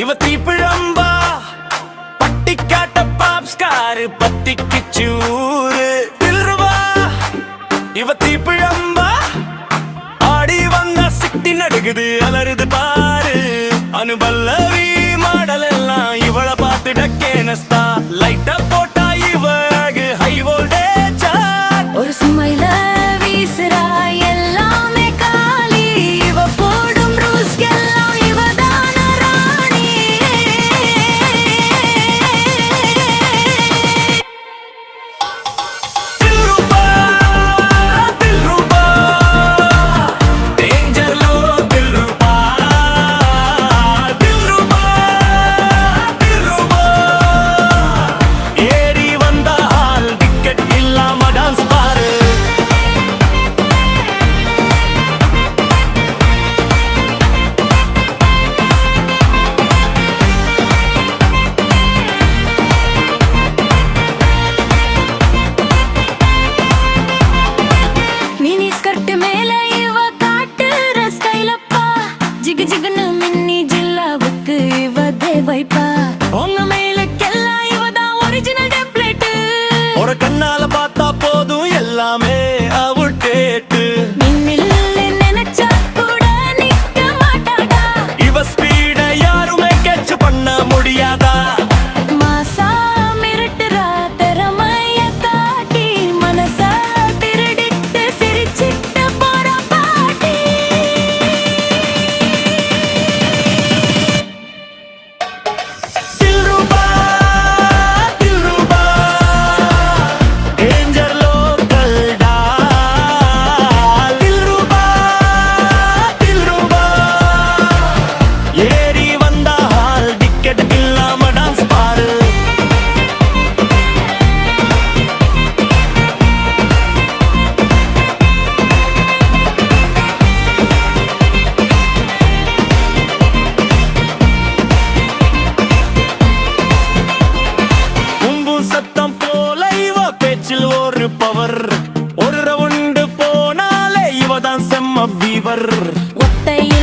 ഇവത്തി പിഴമ്പ പട്ടിക്കാട്ട പാപ്സ്കാര് പത്തിക്ക് ചൂര് ഇവത്തി പിഴമ്പ ആടി വന്ന സിട്ടിനടുകുത് അലരുത് പാര് അനുപല്ലവി മാടലെല്ലാം ഇവളെ പാത്തിടക്കേനസ്താ ലൈറ്റ് வைப்பா. உங்க மேலுக்கெல்லாம் இவதான் ஒரிஜினல் டெம்ப்ளேட் ஒரு கண்ணால பா இப்பதான் செம்ம வீவர். ஒத்தைய